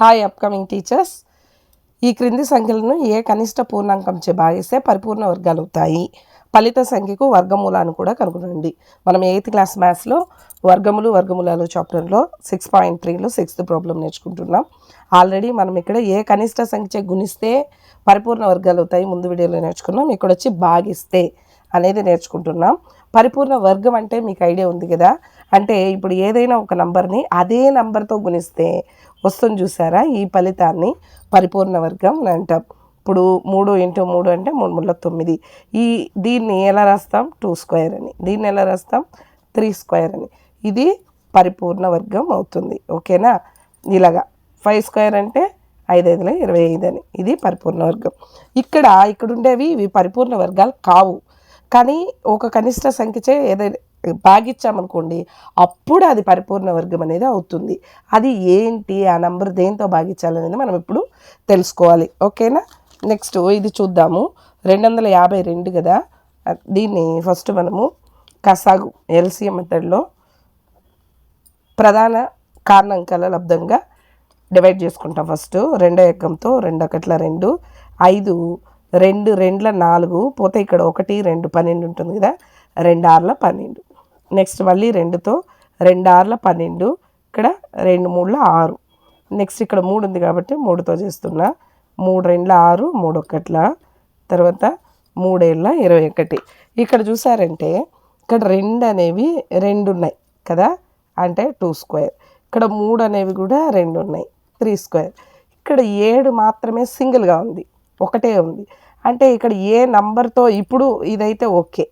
Hi upcoming teachers ఈ క్రింది సంఖ్యలను ఏ కనిష్ట పూర్ణాంకంచే భాగిస్తే పరిపూర్ణ వర్గాలు అవుతాయి. ఫలిత సంఖ్యకు వర్గమూలాన్ని కూడా కనుగొనండి. మనం ఎయిత్ క్లాస్ మ్యాథ్స్లో వర్గములు వర్గమూలాలు చాప్టర్లో సిక్స్ పాయింట్ త్రీలో సిక్స్త్ ప్రాబ్లం నేర్చుకుంటున్నాం. ఆల్రెడీ మనం ఇక్కడ ఏ కనిష్ట సంఖ్య గుణిస్తే పరిపూర్ణ వర్గాలు అవుతాయి ముందు వీడియోలో నేర్చుకున్నాం. ఇక్కడ వచ్చి భాగిస్తే అనేది నేర్చుకుంటున్నాం. పరిపూర్ణ వర్గం అంటే మీకు ఐడియా ఉంది కదా? అంటే ఇప్పుడు ఏదైనా ఒక నంబర్ని అదే నంబర్తో గుణిస్తే వస్తుంది చూసారా? ఈ ఫలితాన్ని పరిపూర్ణ వర్గం అని అంటాం. ఇప్పుడు మూడు ఇంటూ మూడు అంటే మూడు మూడు తొమ్మిది. ఈ దీన్ని ఎలా రాస్తాం? టూ స్క్వేర్ అని. దీన్ని ఎలా రాస్తాం? త్రీ స్క్వేర్ అని. ఇది పరిపూర్ణ వర్గం అవుతుంది. ఓకేనా? ఇలాగా. ఫైవ్ స్క్వేర్ అంటే ఐదు ఐదులో ఇరవై ఐదు అని. ఇది పరిపూర్ణ వర్గం. ఇక్కడ ఇక్కడ ఉండేవి ఇవి పరిపూర్ణ వర్గాలు కావు. కానీ ఒక కనిష్ట సంఖ్యచే ఏదైనా భాగించామనుకోండి అప్పుడు అది పరిపూర్ణ వర్గం అనేది అవుతుంది. అది ఏంటి ఆ నంబర్ దేంతో భాగించాలనేది మనం ఇప్పుడు తెలుసుకోవాలి. ఓకేనా? నెక్స్ట్ ఇది చూద్దాము. రెండు వందల యాభై రెండు కదా దీన్ని ఫస్ట్ మనము కసాగు ఎల్సిఎం మెథడ్లో ప్రధాన కారణంకాల లబ్ధంగా డివైడ్ చేసుకుంటాం ఫస్ట్ రెండో ఎక్కంతో రెండు ఒకట్ల రెండు. ఐదు రెండు రెండ్ల నాలుగు పోతే ఇక్కడ ఒకటి రెండు పన్నెండు ఉంటుంది కదా? రెండు ఆర్ల పన్నెండు. నెక్స్ట్ మళ్ళీ రెండుతో రెండు ఆర్ల పన్నెండు ఇక్కడ రెండు మూడుల ఆరు. నెక్స్ట్ ఇక్కడ మూడు ఉంది కాబట్టి మూడుతో చేస్తున్నా. మూడు రెండుల ఆరు మూడు ఒకట్ల. తర్వాత మూడేళ్ళ ఇరవై ఒకటి. ఇక్కడ చూసారంటే ఇక్కడ రెండు అనేవి రెండు ఉన్నాయి కదా? అంటే టూ స్క్వేర్. ఇక్కడ మూడు అనేవి కూడా రెండు ఉన్నాయి త్రీ స్క్వేర్. ఇక్కడ ఏడు మాత్రమే సింగిల్గా ఉంది. ఒకటే ఉంది. అంటే ఇక్కడ ఏ నంబర్తో ఇప్పుడు ఇదైతే ఓకే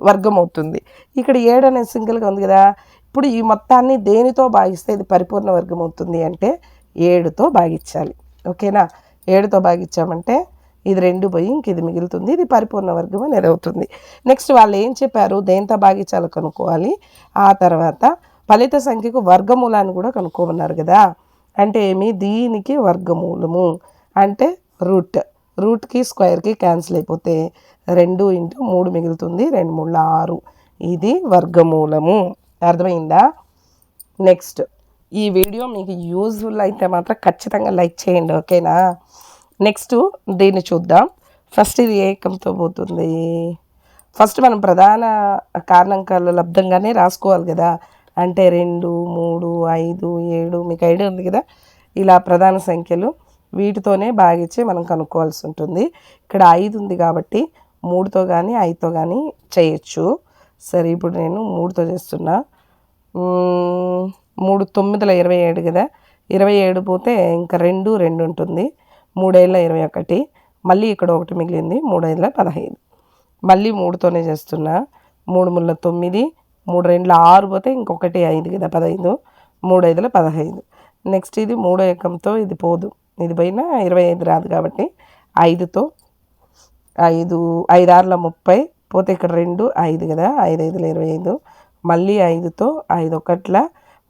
వర్గం అవుతుంది. ఇక్కడ ఏడు అనేది సింగిల్గా ఉంది కదా ఇప్పుడు ఈ మొత్తాన్ని దేనితో భాగిస్తే ఇది పరిపూర్ణ వర్గం అవుతుంది అంటే ఏడుతో భాగించాలి. ఓకేనా? ఏడుతో భాగించామంటే ఇది రెండు పోయి ఇంక ఇది మిగులుతుంది ఇది పరిపూర్ణ వర్గం అనేది అవుతుంది. నెక్స్ట్ వాళ్ళు ఏం చెప్పారు? దేంతో భాగించాలో కనుక్కోవాలి. ఆ తర్వాత ఫలిత సంఖ్యకు వర్గమూలాన్ని కూడా కనుక్కోమన్నారు కదా అంటే ఏమి? దీనికి వర్గమూలము. అంటే రూట్. రూట్కి స్క్వేర్కి క్యాన్సిల్ అయిపోతే రెండు ఇంటూ మూడు మిగులుతుంది రెండు మూడు ఆరు. ఇది వర్గమూలము. అర్థమైందా? నెక్స్ట్ ఈ వీడియో మీకు యూజ్ఫుల్ అయితే మాత్రం ఖచ్చితంగా లైక్ చేయండి ఓకేనా? నెక్స్ట్ దీన్ని చూద్దాం. ఫస్ట్ ఇది ఏకంతో పోతుంది? ఫస్ట్ మనం ప్రధాన కారణాంకాల లబ్ధంగానే రాసుకోవాలి కదా. అంటే రెండు మూడు ఐదు ఏడు మీకు ఐడియా ఉంది కదా? ఇలా ప్రధాన సంఖ్యలు. వీటితోనే భాగించి మనం కనుక్కోవాల్సి ఉంటుంది. ఇక్కడ ఐదు ఉంది కాబట్టి మూడుతో కానీ ఐదుతో కానీ చేయొచ్చు. సరే ఇప్పుడు నేను మూడుతో చేస్తున్నా. మూడు తొమ్మిదిల ఇరవై ఏడు కదా? ఇరవై ఏడు పోతే ఇంకా రెండు రెండు ఉంటుంది. మూడేళ్ళ ఇరవై ఒకటి. మళ్ళీ ఇక్కడ ఒకటి మిగిలింది మూడేళ్ళ పదహైదు. మళ్ళీ మూడుతోనే చేస్తున్నా. మూడు ముళ్ళ తొమ్మిది మూడు రెండుల ఆరు పోతే ఇంకొకటి ఐదు కదా పదహైదు. మూడు ఐదుల పదహైదు. నెక్స్ట్ ఇది మూడో ఏకంతో ఇది పోదు. ఇది పోయిన ఇరవై ఐదు రాదు కాబట్టి ఐదుతో ఐదు ఐదు ఆరుల ముప్పై పోతే ఇక్కడ రెండు ఐదు కదా ఐదు ఐదుల ఇరవై ఐదు. మళ్ళీ ఐదుతో ఐదు ఒకట్ల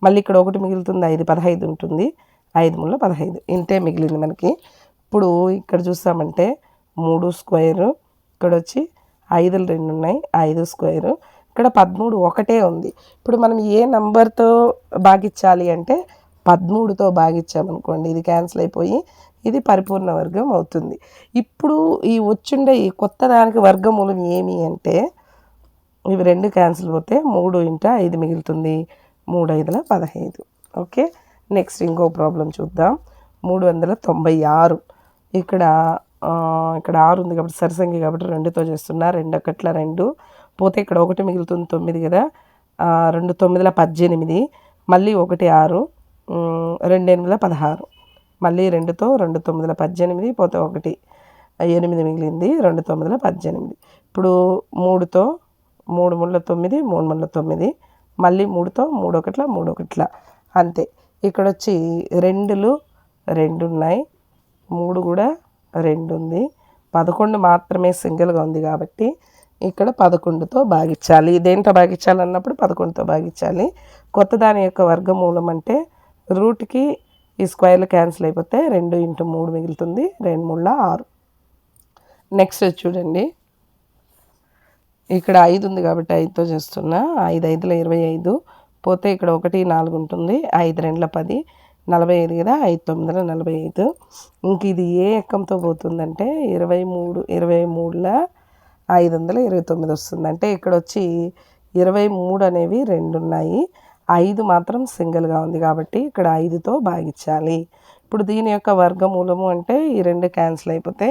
మళ్ళీ ఇక్కడ ఒకటి మిగులుతుంది ఐదు పదహైదు ఉంటుంది. ఐదు ముళ్ళ పదహైదు. ఇంతే మిగిలింది మనకి. ఇప్పుడు ఇక్కడ చూస్తామంటే మూడు స్క్వేరు ఇక్కడ వచ్చి ఐదులు రెండు ఉన్నాయి ఐదు స్క్వేరు. ఇక్కడ పదమూడు ఒకటే ఉంది. ఇప్పుడు మనం ఏ నంబర్తో భాగించాలి అంటే పదమూడుతో భాగించామనుకోండి ఇది క్యాన్సిల్ అయిపోయి ఇది పరిపూర్ణ వర్గం అవుతుంది. ఇప్పుడు ఈ వచ్చుండే ఈ కొత్త దానికి వర్గమూలం ఏమి అంటే ఇవి రెండు క్యాన్సిల్ పోతే మూడు ఇంట ఐదు మిగులుతుంది. మూడు ఐదుల పదహైదు. ఓకే? నెక్స్ట్ ఇంకో ప్రాబ్లం చూద్దాం. మూడు వందల తొంభై ఆరు. ఇక్కడ ఇక్కడ ఆరు ఉంది కాబట్టి సరిసంఖ్య కాబట్టి రెండుతో చేస్తున్నా. రెండు ఒకట్ల రెండు. పోతే ఇక్కడ ఒకటి మిగులుతుంది తొమ్మిది కదా? రెండు తొమ్మిదిల పద్దెనిమిది. మళ్ళీ ఒకటి ఆరు. రెండు ఎనిమిదిల పదహారు. మళ్ళీ రెండుతో రెండు తొమ్మిదిల పద్దెనిమిది పోతే ఒకటి. ఎనిమిది మిగిలింది రెండు తొమ్మిదిల పద్దెనిమిది. ఇప్పుడు మూడుతో మూడు ముళ్ళ తొమ్మిది మూడు ముళ్ళ తొమ్మిది. మళ్ళీ మూడుతో మూడు ఒకట్ల మూడు ఒకట్ల అంతే. ఇక్కడ వచ్చి రెండులు రెండు ఉన్నాయి మూడు కూడా రెండు ఉంది పదకొండు మాత్రమే సింగిల్గా ఉంది కాబట్టి ఇక్కడ పదకొండుతో భాగించాలి. దేంతో భాగించాలి అన్నప్పుడు పదకొండుతో భాగించాలి. కొత్త దాని యొక్క వర్గమూలం అంటే రూట్కి ఈ స్క్వేర్లు క్యాన్సిల్ అయిపోతే రెండు ఇంటూ మూడు మిగులుతుంది రెండు మూడుల ఆరు. నెక్స్ట్ చూడండి. ఇక్కడ ఐదు ఉంది కాబట్టి ఐదుతో చేస్తున్నా. ఐదు ఐదుల ఇరవై ఐదు పోతే ఇక్కడ ఒకటి నాలుగు ఉంటుంది ఐదు రెండుల పది నలభై ఐదు కదా ఐదు తొమ్మిదిల నలభై ఐదు. ఇంక ఇది ఏ ఎక్కంతో పోతుందంటే ఇరవై మూడు ఇరవై మూడుల ఐదు వందల ఇరవై తొమ్మిది వస్తుంది. అంటే ఇక్కడ వచ్చి ఇరవై మూడు అనేవి రెండు ఉన్నాయి. ఐదు మాత్రం సింగిల్గా ఉంది కాబట్టి ఇక్కడ ఐదుతో భాగించాలి. ఇప్పుడు దీని యొక్క వర్గమూలము అంటే ఈ రెండు క్యాన్సిల్ అయిపోతే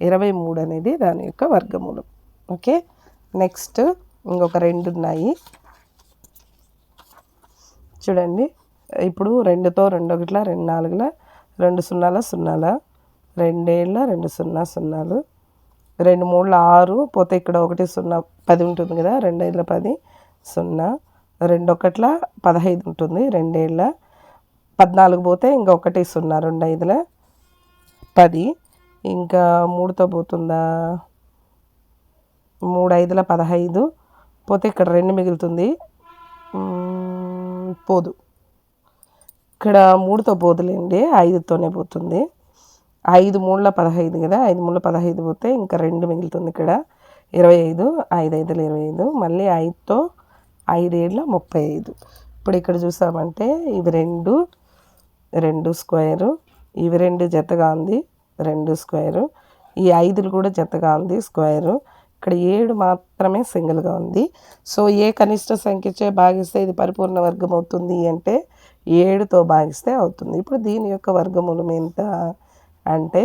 ఇరవై మూడు అనేది దాని యొక్క వర్గమూలం. ఓకే? నెక్స్ట్ ఇంకొక రెండు ఉన్నాయి. చూడండి. ఇప్పుడు రెండుతో రెండు ఒకట్ల రెండు నాలుగుల రెండు సున్నాల సున్నాల రెండేళ్ళ రెండు సున్నా సున్నాలు. రెండు మూడుల ఆరు పోతే ఇక్కడ ఒకటి సున్నా పది ఉంటుంది కదా రెండేళ్ళ పది సున్నా. రెండొకట్ల పదహైదు ఉంటుంది రెండేళ్ళ పద్నాలుగు పోతే ఇంకా ఒకటి సున్నా రెండు ఐదుల పది. ఇంకా మూడుతో పోతుందా? మూడు ఐదుల పదహైదు. పోతే ఇక్కడ రెండు మిగులుతుంది. పోదు. ఇక్కడ మూడుతో పోదులేండి ఐదుతోనే పోతుంది. ఐదు మూడుల పదహైదు కదా ఐదు మూడుల పదహైదు పోతే ఇంకా రెండు మిగులుతుంది ఇక్కడ. ఇరవై ఐదు ఐదు ఐదుల ఇరవై ఐదు మళ్ళీ ఐదుతో ఐదేళ్ళ ముప్పై ఐదు ఇప్పుడు ఇక్కడ చూసామంటే ఇవి రెండు రెండు స్క్వేరు ఇవి రెండు జతగా ఉంది రెండు స్క్వేరు. ఈ ఐదులు కూడా జతగా ఉంది స్క్వేరు. ఇక్కడ ఏడు మాత్రమే సింగిల్గా ఉంది. సో ఏ కనిష్ట సంఖ్యచే భాగిస్తే ఇది పరిపూర్ణ వర్గం అవుతుంది అంటే ఏడుతో భాగిస్తే అవుతుంది. ఇప్పుడు దీని యొక్క వర్గమూలం ఎంత అంటే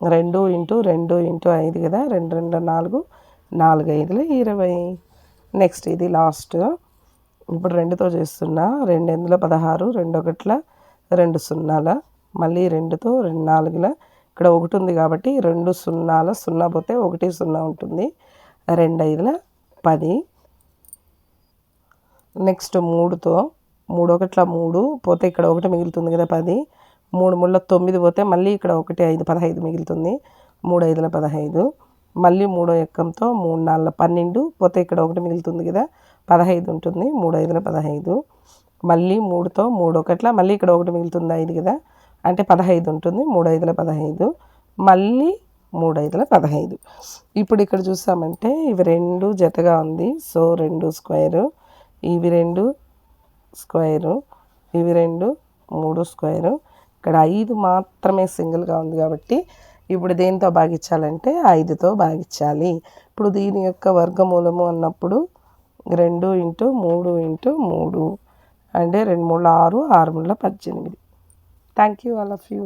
రెండు ఇంటూ రెండు ఇంటూ ఐదు కదా రెండు రెండు నాలుగు నాలుగు ఐదులు ఇరవై. నెక్స్ట్ ఇది లాస్ట్. ఇప్పుడు రెండుతో చేస్తున్నా. రెండు ఎందులో? పదహారు. రెండు ఒకట్ల రెండు సున్నాల. మళ్ళీ రెండుతో రెండు నాలుగుల. ఇక్కడ ఒకటి ఉంది కాబట్టి రెండు సున్నాల సున్నా పోతే ఒకటి సున్నా ఉంటుంది. రెండు ఐదుల పది. నెక్స్ట్ మూడుతో. మూడు ఒకట్ల మూడు పోతే ఇక్కడ ఒకటి మిగులుతుంది కదా పది. మూడు ముళ్ళ తొమ్మిది పోతే మళ్ళీ ఇక్కడ ఒకటి ఐదు పదహైదు మిగులుతుంది. మూడు ఐదుల పదహైదు. మళ్ళీ మూడో ఎక్కంతో మూడు నాలుగు పన్నెండు పోతే ఇక్కడ ఒకటి మిగులుతుంది కదా పదహైదు ఉంటుంది మూడు ఐదున పదహైదు. మళ్ళీ మూడుతో మూడు ఒకట్ల మళ్ళీ ఇక్కడ ఒకటి మిగులుతుంది ఐదు కదా అంటే పదహైదు ఉంటుంది మూడు ఐదుల పదహైదు. మళ్ళీ మూడు ఐదుల పదహైదు. ఇప్పుడు ఇక్కడ చూసామంటే ఇవి రెండు జతగా ఉంది. సో రెండు స్క్వేరు ఇవి రెండు స్క్వేరు ఇవి రెండు మూడు స్క్వేరు. ఇక్కడ ఐదు మాత్రమే సింగిల్గా ఉంది కాబట్టి ఇప్పుడు దేనితో భాగించాలంటే ఐదుతో భాగించాలి. ఇప్పుడు దీని యొక్క వర్గమూలము అన్నప్పుడు రెండు ఇంటూ మూడు ఇంటూ మూడు అంటే రెండు మూడు ఆరు ఆరు మూడు పద్దెనిమిది. Thank you all of you